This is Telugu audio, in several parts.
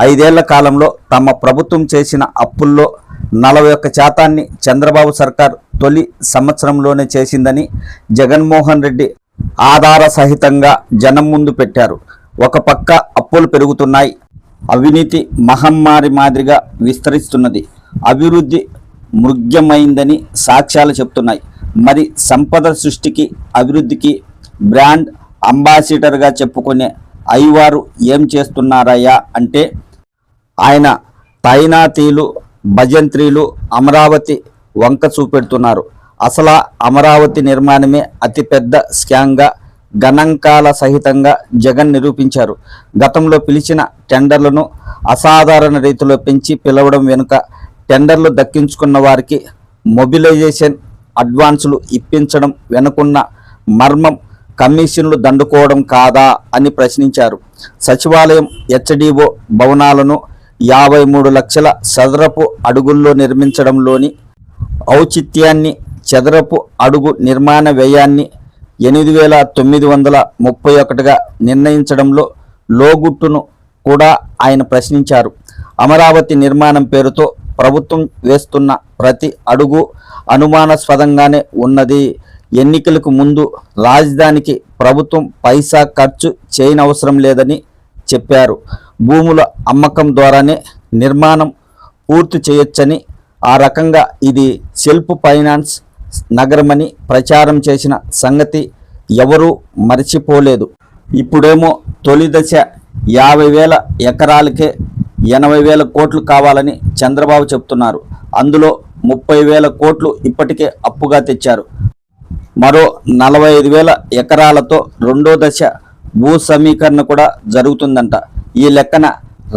ఐదేళ్ళ కాలంలో తమ ప్రభుత్వం చేసిన అప్పుల్లో నలభై ఒక్క శాతాన్ని చంద్రబాబు సర్కార్ తొలి సంవత్సరంలోనే చేసిందని జగన్మోహన్ రెడ్డి ఆధార సహితంగా జనం ముందు పెట్టారు. ఒక పక్క అప్పులు పెరుగుతున్నాయి. అవినీతి మహమ్మారి మాదిరిగా విస్తరిస్తున్నది. అభివృద్ధి మృగ్యమైందని సాక్ష్యాలు చెప్తున్నాయి. మరి సంపద సృష్టికి అభివృద్ధికి బ్రాండ్ అంబాసిడర్గా చెప్పుకునే ఐవారు ఏం చేస్తున్నారయ్యా అంటే ఆయన తైనాతీలు భజంత్రీలు అమరావతి వంక చూపెడుతున్నారు. అసలు అమరావతి నిర్మాణమే అతిపెద్ద స్కాంగా గణాంకాల సహితంగా జగన్ నిరూపించారు. గతంలో పిలిచిన టెండర్లను అసాధారణ రీతిలో పెంచి పిలవడం వెనుక టెండర్లు దక్కించుకున్న వారికి మొబిలైజేషన్ అడ్వాన్సులు ఇప్పించడం వెనుకున్న మర్మం కమిషన్లు దండుకోవడం కాదా అని ప్రశ్నించారు. సచివాలయం హెచ్డిఓ భవనాలను యాభై మూడు లక్షల చదరపు అడుగుల్లో నిర్మించడంలోని ఔచిత్యాన్ని చదరపు అడుగు నిర్మాణ వ్యయాన్ని ఎనిమిది వేల తొమ్మిది వందల ముప్పై ఒకటిగా నిర్ణయించడంలో లోగుట్టును కూడా ఆయన ప్రశ్నించారు. అమరావతి నిర్మాణం పేరుతో ప్రభుత్వం వేస్తున్న ప్రతి అడుగు అనుమానాస్పదంగానే ఉన్నది. ఎన్నికలకు ముందు రాజధానికి ప్రభుత్వం పైసా ఖర్చు చేయనవసరం లేదని చెప్పారు. భూముల అమ్మకం ద్వారానే నిర్మాణం పూర్తి చేయొచ్చని ఆ రకంగా ఇది సెల్ఫ్ ఫైనాన్స్ నగరమని ప్రచారం చేసిన సంగతి ఎవరూ మర్చిపోలేదు. ఇప్పుడేమో తొలి దశ యాభై వేల ఎకరాలకే ఎనభై వేల కోట్లు కావాలని చంద్రబాబు చెప్తున్నారు. అందులో ముప్పై వేల కోట్లు ఇప్పటికే అప్పుగా తెచ్చారు. మరో నలభై ఐదు వేల ఎకరాలతో రెండో దశ భూ సమీకరణ కూడా జరుగుతుందంట. ఈ లెక్కన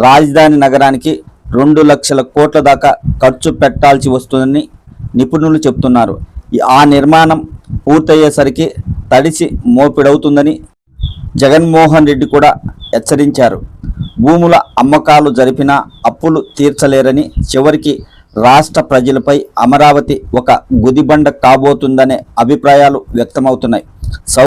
రాజధాని నగరానికి రెండు లక్షల కోట్ల దాకా ఖర్చు పెట్టాల్సి వస్తుందని నిపుణులు చెప్తున్నారు. ఆ నిర్మాణం పూర్తయ్యేసరికి తడిసి మోపిడవుతుందని జగన్మోహన్ రెడ్డి కూడా హెచ్చరించారు. భూముల అమ్మకాలు జరిపినా అప్పులు తీర్చలేరని చివరికి రాష్ట్ర ప్రజలపై అమరావతి ఒక గుదిబండ కాబోతుందనే అభిప్రాయాలు వ్యక్తమవుతున్నాయి.